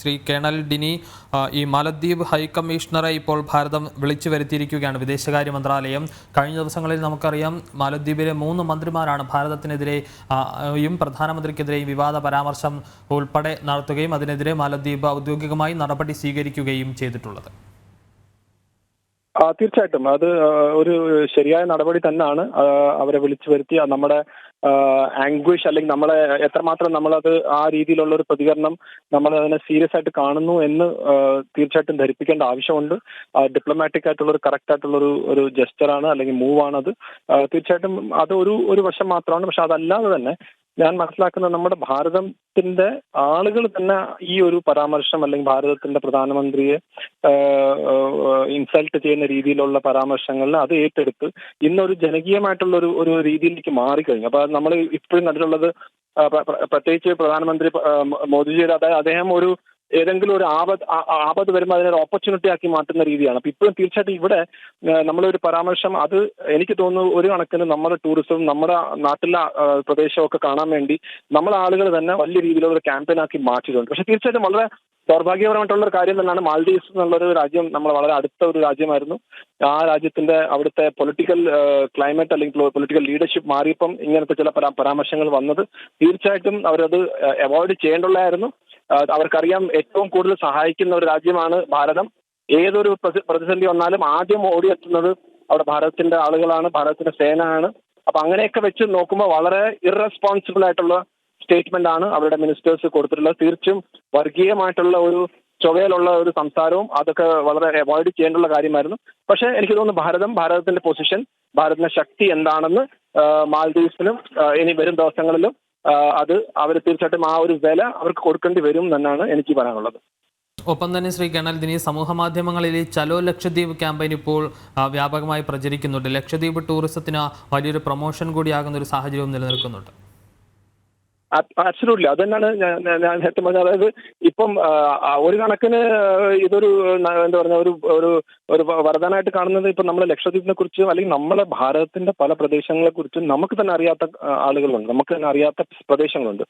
Shri colonel ഡിനി ഈ മാലദ്വീപ് ഹൈക്കമ്മീഷണറെ ഇപ്പോൾ ഭാരതം വിളിച്ചു വരുത്തിയിരിക്കുകയാണ് വിദേശകാര്യ മന്ത്രാലയം. കഴിഞ്ഞ ദിവസങ്ങളിൽ നമുക്കറിയാം മാലദ്വീപിലെ മൂന്ന് മന്ത്രിമാരാണ് ഭാരതത്തിനെതിരെ പ്രധാനമന്ത്രിക്കെതിരെയും വിവാദ പരാമർശം ഉൾപ്പെടെ നടത്തുകയും അതിനെതിരെ മാലദ്വീപ് ഔദ്യോഗികമായി നടപടി സ്വീകരിക്കുകയും ചെയ്തിട്ടുള്ളത്. ആ, തീർച്ചയായിട്ടും. അത് ഒരു ശരിയായ നടപടി തന്നെയാണ് അവരെ വിളിച്ചു വരുത്തി. നമ്മുടെ ആംഗ്വിഷ് അല്ലെങ്കിൽ നമ്മളെ എത്രമാത്രം നമ്മളത് ആ രീതിയിലുള്ള ഒരു പ്രതികരണം നമ്മൾ അതിനെ സീരിയസ് ആയിട്ട് കാണുന്നു എന്ന് തീർച്ചയായിട്ടും ധരിപ്പിക്കേണ്ട ആവശ്യമുണ്ട്. ഡിപ്ലോമാറ്റിക് ആയിട്ടുള്ള ഒരു കറക്റ്റ് ആയിട്ടുള്ള ഒരു ഒരു ജസ്റ്ററാണ് അല്ലെങ്കിൽ മൂവ് ആ, തീർച്ചയായിട്ടും അത് ഒരു ഒരു വശം മാത്രമാണ്. പക്ഷെ അതല്ലാതെ തന്നെ ഞാൻ മനസ്സിലാക്കുന്നത് നമ്മുടെ ഭാരതത്തിന്റെ ആളുകൾ തന്നെ ഈ ഒരു പരാമർശം അല്ലെങ്കിൽ ഭാരതത്തിന്റെ പ്രധാനമന്ത്രിയെ ഇൻസൾട്ട് ചെയ്യുന്ന രീതിയിലുള്ള പരാമർശങ്ങളിൽ അത് ഏറ്റെടുത്ത് ഇന്നൊരു ജനകീയമായിട്ടുള്ള ഒരു ഒരു രീതിയിലേക്ക് മാറിക്കഴിഞ്ഞു. അപ്പൊ നമ്മൾ ഇപ്പോഴും കണ്ടിട്ടുള്ളത് പ്രത്യേകിച്ച് പ്രധാനമന്ത്രി മോദിജിയുടെ അതായത് അദ്ദേഹം ഒരു ഏതെങ്കിലും ഒരു ആപത്ത് ആപത്ത് വരുമ്പോൾ അതിനെ ഒരു ഓപ്പർച്യൂണിറ്റി ആക്കി മാറ്റുന്ന രീതിയാണ്. അപ്പൊ ഇപ്പോഴും തീർച്ചയായിട്ടും ഇവിടെ നമ്മളൊരു പരാമർശം അത് എനിക്ക് തോന്നുന്നു ഒരു കണക്കിന് നമ്മുടെ ടൂറിസം നമ്മുടെ നാട്ടിലെ പ്രദേശമൊക്കെ കാണാൻ വേണ്ടി നമ്മളെ ആളുകൾ തന്നെ വലിയ രീതിയിലുള്ള ഒരു ക്യാമ്പയിൻ ആക്കി മാറ്റിയിട്ടുണ്ട്. പക്ഷെ തീർച്ചയായിട്ടും വളരെ ദൗർഭാഗ്യപരമായിട്ടുള്ള ഒരു കാര്യം തന്നെയാണ് മാൽദീവ്സ് എന്നുള്ള ഒരു രാജ്യം നമ്മൾ വളരെ അടുത്ത ഒരു രാജ്യമായിരുന്നു. ആ രാജ്യത്തിന്റെ അവിടുത്തെ പൊളിറ്റിക്കൽ ക്ലൈമറ്റ് അല്ലെങ്കിൽ പൊളിറ്റിക്കൽ ലീഡർഷിപ്പ് മാറിയപ്പം ഇങ്ങനത്തെ ചില പരാ- പരാമർശങ്ങൾ വന്നത് തീർച്ചയായിട്ടും അവരത് അവോയ്ഡ് ചെയ്യേണ്ടതായിരുന്നു അവർക്കറിയാം ഏറ്റവും കൂടുതൽ സഹായിക്കുന്ന ഒരു രാജ്യമാണ് ഭാരതം. ഏതൊരു പ്രതിസന്ധി വന്നാലും ആദ്യം ഓടിയെത്തുന്നത് അവിടെ ഭാരതത്തിന്റെ ആളുകളാണ് ഭാരതത്തിന്റെ സേനയാണ്. അപ്പൊ അങ്ങനെയൊക്കെ വെച്ച് നോക്കുമ്പോൾ വളരെ ഇറസ്പോൺസിബിൾ ആയിട്ടുള്ള സ്റ്റേറ്റ്മെന്റ് ആണ് അവരുടെ മിനിസ്റ്റേഴ്സ് കൊടുത്തിട്ടുള്ളത്. തീർച്ചയായും വർഗീയമായിട്ടുള്ള ഒരു ചുവയിലുള്ള ഒരു സംസാരവും അതൊക്കെ വളരെ അവോയ്ഡ് ചെയ്യേണ്ടുള്ള കാര്യമായിരുന്നു. പക്ഷേ എനിക്ക് തോന്നുന്നു ഭാരതം ഭാരതത്തിന്റെ പൊസിഷൻ ഭാരതത്തിന്റെ ശക്തി എന്താണെന്ന് മാൽദ്വീപ്സിലും ഇനി വരും ദിവസങ്ങളിലും അത് അവർ തീർച്ചയായിട്ടും ആ ഒരു വില അവർക്ക് കൊടുക്കേണ്ടി വരും എന്നാണ് എനിക്ക് പറയാനുള്ളത്. ഒപ്പം തന്നെ ശ്രീ കേണൽ ദിനി സമൂഹ മാധ്യമങ്ങളിൽ ചലോ ലക്ഷദ്വീപ് ക്യാമ്പയിൻ ഇപ്പോൾ വ്യാപകമായി പ്രചരിക്കുന്നുണ്ട്. ലക്ഷദ്വീപ് ടൂറിസത്തിന് വലിയൊരു പ്രൊമോഷൻ കൂടിയാകുന്ന ഒരു സാഹചര്യവും നിലനിൽക്കുന്നുണ്ട്. അബ്സലൂട്ട്ലി അത് ഞാൻ നേരത്തെ പറഞ്ഞത്. അതായത് ഇപ്പം ഒരു കണക്കിന് ഇതൊരു എന്താ പറയുക ഒരു ഒരു ഒരു വരദാനായിട്ട് കാണുന്നത് ഇപ്പം നമ്മൾ ലക്ഷദ്വീപിനെ കുറിച്ച് അല്ലെങ്കിൽ നമ്മളെ ഭാരതത്തിന്റെ പല പ്രദേശങ്ങളെ കുറിച്ച് നമുക്ക് തന്നെ അറിയാത്ത ആളുകളുണ്ട്. നമുക്ക് തന്നെ അറിയാത്ത പ്രദേശങ്ങളുണ്ട്.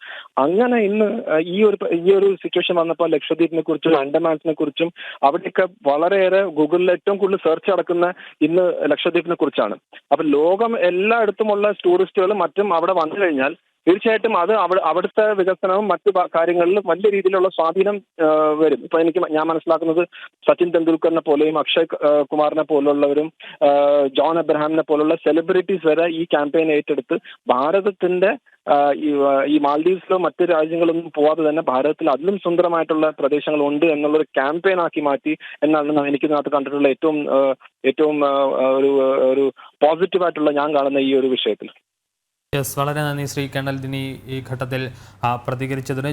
അങ്ങനെ ഇന്ന് ഈ ഒരു ഈ ഒരു സിറ്റുവേഷൻ വന്നപ്പോൾ ലക്ഷദ്വീപിനെ കുറിച്ചും അണ്ടമാൻസിനെ കുറിച്ചും അവിടെയൊക്കെ വളരെയേറെ ഗൂഗിളിൽ ഏറ്റവും കൂടുതൽ സെർച്ച് നടക്കുന്ന ഇന്ന് ലക്ഷദ്വീപിനെ കുറിച്ചാണ്. അപ്പൊ ലോകം എല്ലായിടത്തുമുള്ള ടൂറിസ്റ്റുകളും മറ്റും അവിടെ വന്നു കഴിഞ്ഞാൽ തീർച്ചയായിട്ടും അത് അവ അവിടുത്തെ വികസനവും മറ്റു കാര്യങ്ങളിലും വലിയ രീതിയിലുള്ള സ്വാധീനം വരും. ഇപ്പൊ എനിക്ക് ഞാൻ മനസ്സിലാക്കുന്നത് സച്ചിൻ തെണ്ടുൽക്കറിനെ പോലെയും അക്ഷയ് കുമാറിനെ പോലുള്ളവരും ജോൺ എബ്രഹാമിനെ പോലുള്ള സെലിബ്രിറ്റീസ് വരെ ഈ ക്യാമ്പയിൻ ഏറ്റെടുത്ത് ഭാരതത്തിന്റെ ഈ മാൽഡീവ്സിലോ മറ്റു രാജ്യങ്ങളൊന്നും പോവാതെ തന്നെ ഭാരതത്തിൽ അതിലും സുന്ദരമായിട്ടുള്ള പ്രദേശങ്ങളുണ്ട് എന്നുള്ള ഒരു ക്യാമ്പയിൻ ആക്കി മാറ്റി എന്നാണ് എനിക്ക് ഇതിനകത്ത് കണ്ടിട്ടുള്ള ഏറ്റവും ഏറ്റവും ഒരു ഒരു പോസിറ്റീവായിട്ടുള്ള ഞാൻ കാണുന്ന ഈ ഒരു വിഷയത്തിൽ. യെസ് വളരെ നന്ദി ശ്രീ കേണൽ. ദിനി ഈ ഘട്ടത്തിൽ പ്രതികരിച്ചതിന്